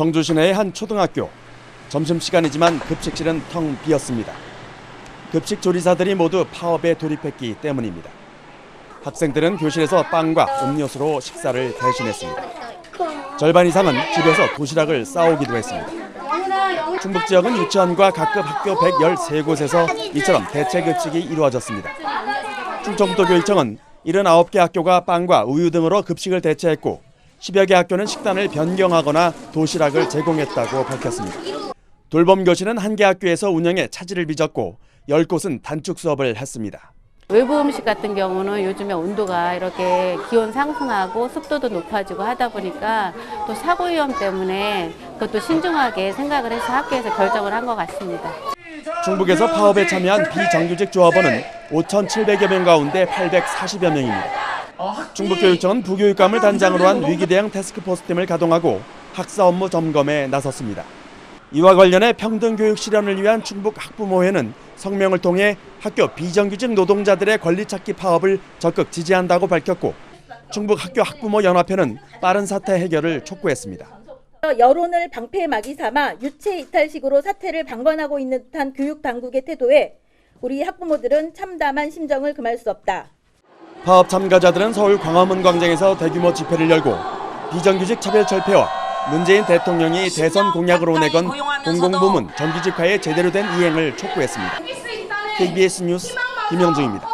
청주 시내의 한 초등학교. 점심시간이지만 급식실은 텅 비었습니다. 급식 조리사들이 모두 파업에 돌입했기 때문입니다. 학생들은 교실에서 빵과 음료수로 식사를 대신했습니다. 절반 이상은 집에서 도시락을 싸오기도 했습니다. 충북 지역은 유치원과 각급 학교 113곳에서 이처럼 대체 급식이 이루어졌습니다. 충청도교육청은 79개 학교가 빵과 우유 등으로 급식을 대체했고 10여 개 학교는 식단을 변경하거나 도시락을 제공했다고 밝혔습니다. 돌봄 교실은 한 개 학교에서 운영에 차질을 빚었고 10곳은 단축 수업을 했습니다. 외부 음식 같은 경우는 요즘에 온도가 이렇게 기온 상승하고 습도도 높아지고 하다 보니까 또 사고 위험 때문에 그것도 신중하게 생각을 해서 학교에서 결정을 한 것 같습니다. 충북에서 파업에 참여한 비정규직 조합원은 5,700여 명 가운데 840여 명입니다. 충북교육청은 부교육감을 단장으로 한 위기 대응 태스크포스 팀을 가동하고 학사 업무 점검에 나섰습니다. 이와 관련해 평등 교육 실현을 위한 충북 학부모회는 성명을 통해 학교 비정규직 노동자들의 권리 찾기 파업을 적극 지지한다고 밝혔고 충북 학교 학부모 연합회는 빠른 사태 해결을 촉구했습니다. 여론을 방패 막이 삼아 유체 이탈식으로 사태를 방관하고 있는 듯한 교육 당국의 태도에 우리 학부모들은 참담한 심정을 금할 수 없다. 파업 참가자들은 서울 광화문 광장에서 대규모 집회를 열고 비정규직 차별 철폐와 문재인 대통령이 대선 공약으로 내건 공공부문 정규직화의 제대로 된 이행을 촉구했습니다. KBS 뉴스 김영중입니다.